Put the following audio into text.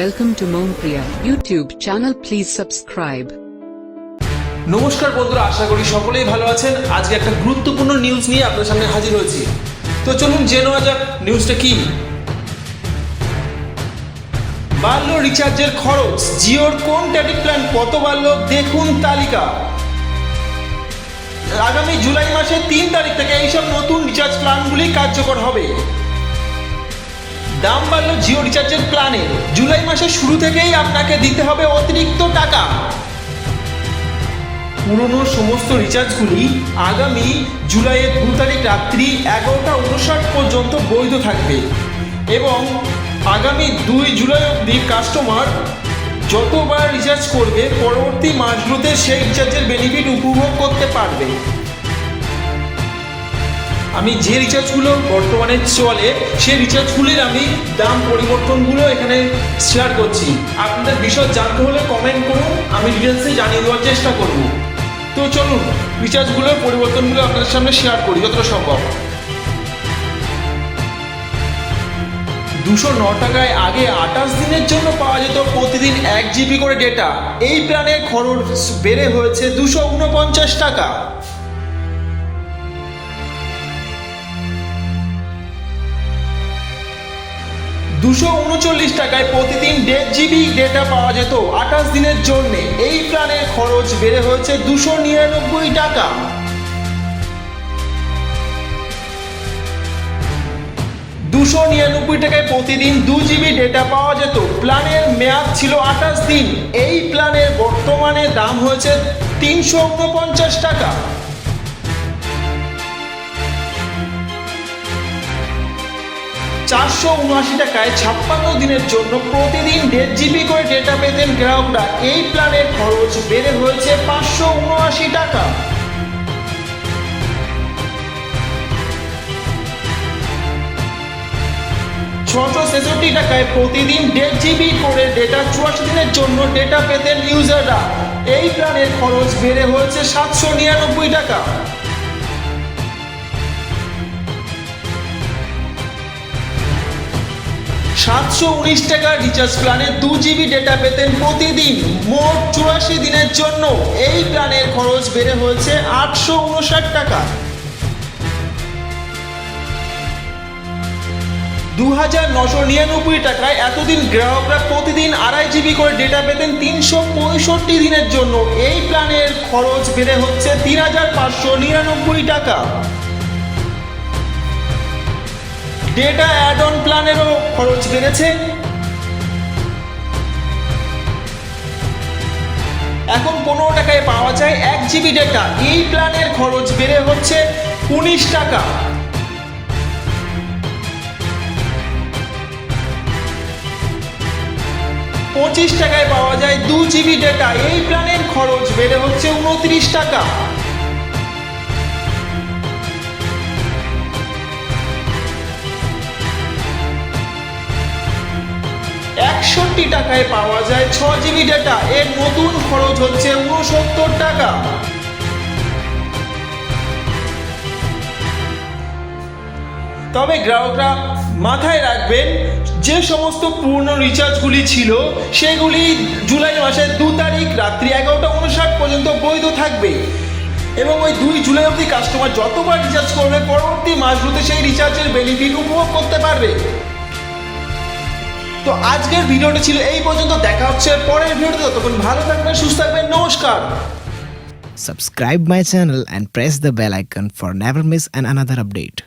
Welcome to Mompriya YouTube channel. Please subscribe. নমস্কার বন্ধুরা, আশা করি সকলেই ভালো আছেন। আজকে একটা গুরুত্বপূর্ণ নিউজ নিয়ে আপনার সামনে হাজির হয়েছি। তো চলুন জেনে নেওয়া যাক নিউজটা কি? বাড়ল রিচার্জের খরচ। জিওর কোন ট্যারিফ প্ল্যান কত বাড়ল? দেখুন তালিকা। আগামী জুলাই মাসের তিন তারিখ থেকে এইসব নতুন রিচার্জ প্ল্যানগুলি কার্যকর হবে। দাম বাড়ল জিও রিচার্জের প্ল্যানের জুলাই মাসের শুরু থেকেই আপনাকে দিতে হবে অতিরিক্ত টাকা। পুরনো সমস্ত রিচার্জগুলি আগামী জুলাইয়ের দু তারিখ রাত্রি এগারোটা উনষাট পর্যন্ত বৈধ থাকবে এবং আগামী দুই জুলাই অবধি কাস্টমার যতবার রিচার্জ করবে, পরবর্তী মাসগুলোতে সেই রিচার্জের বেনিফিট উপভোগ করতে পারবে। আমি যে রিচার্জগুলো বর্তমানে চলে সেই রিচার্জগুলির আমি দাম পরিবর্তনগুলো এখানে শেয়ার করছি। আপনাদের বিষয় জানতে হলে কমেন্ট করুন, আমি ডিটেলসে জানিয়ে দেওয়ার চেষ্টা করব। তো চলুন রিচার্জগুলোর পরিবর্তনগুলো আপনাদের সামনে শেয়ার করি, যতটা সম্ভব। দুশো ন টাকায় আগে আঠাশ দিনের জন্য পাওয়া যেত প্রতিদিন এক জিবি করে ডেটা এই প্ল্যানের খরচ বেড়ে হয়েছে দুশো উনপঞ্চাশ টাকা। দুশো উনচল্লিশ টাকায় প্রতিদিন দেড় জিবি ডেটা পাওয়া যেত আঠাশ দিনের জন্য। এই প্ল্যানের খরচ বেড়ে হয়েছে দুশো নিরানব্বই টাকা। দুশো নিরানব্বই টাকায় প্রতিদিন দু জিবি ডেটা পাওয়া যেত। প্ল্যানের মেয়াদ ছিল আঠাশ দিন। এই প্ল্যানের বর্তমানে দাম হয়েছে তিনশো উনপঞ্চাশ টাকা। চারশো উনআশি টাকায় ছাপ্পান্ন দিনের জন্য প্রতিদিন দেড় জিবি করে ডেটা পেতেন গ্রাহকরা। এই প্ল্যানের খরচ বেড়ে হয়েছে পাঁচশো উনআশি টাকা। ছশো ছেষট্টি টাকায় প্রতিদিন দেড় জিবি করে ডেটা চুয়াশি দিনের জন্য ডেটা পেতেন ইউজাররা এই প্ল্যানের খরচ বেড়ে হয়েছে সাতশো নিরানব্বই টাকা। সাতশো উনিশ টাকার রিচার্জ প্ল্যানে দু জিবি ডেটা পেতেন প্রতিদিন। মোট চুরাশি দিনের জন্য এই প্ল্যানের খরচ বেড়ে হয়েছে আটশো উনষাট টাকা। দু হাজার নশো নিরানব্বই টাকায় এতদিন গ্রাহকরা প্রতিদিন আড়াই জিবি করে ডেটা পেতেন তিনশো পঁয়ষট্টি দিনের জন্য। এই প্ল্যানের খরচ বেড়ে হচ্ছে তিন হাজার পাঁচশো নিরানব্বই টাকা। ডেটা অ্যাড অন প্ল্যানেরও খরচ বেড়েছে। এখন পনেরো টাকায় পাওয়া যায় এক জিবি ডেটা এই প্ল্যানের খরচ বেড়ে হচ্ছে উনিশ টাকা। পঁচিশ টাকায় পাওয়া যায় দু জিবি ডেটা এই প্ল্যানের খরচ বেড়ে হচ্ছে উনত্রিশ টাকা। একষট্টি টাকায় পাওয়া যায় ছ জিবি ডেটা এর নতুন খরচ হচ্ছে উনসত্তর টাকা। তবে গ্রাহকরা মাথায় রাখবেন, যে সমস্ত পূর্ণ রিচার্জগুলি ছিল, সেগুলি জুলাই মাসের দু তারিখ রাত্রি এগারোটা উনষাট পর্যন্ত বৈধ থাকবে। এবং ওই দুই জুলাই অবধি কাস্টমার যতবার রিচার্জ করবে, পরবর্তী মাসগুলোতে সেই রিচার্জের বেনিফিট উপভোগ করতে পারবে। তো আজকের ভিডিওটা ছিল এই পর্যন্ত দেখা হচ্ছে পরের ভিডিওতে ততক্ষণ ভালো থাকবেন সুস্থ থাকবেন নমস্কার Subscribe my channel and press the bell icon for never miss an another update.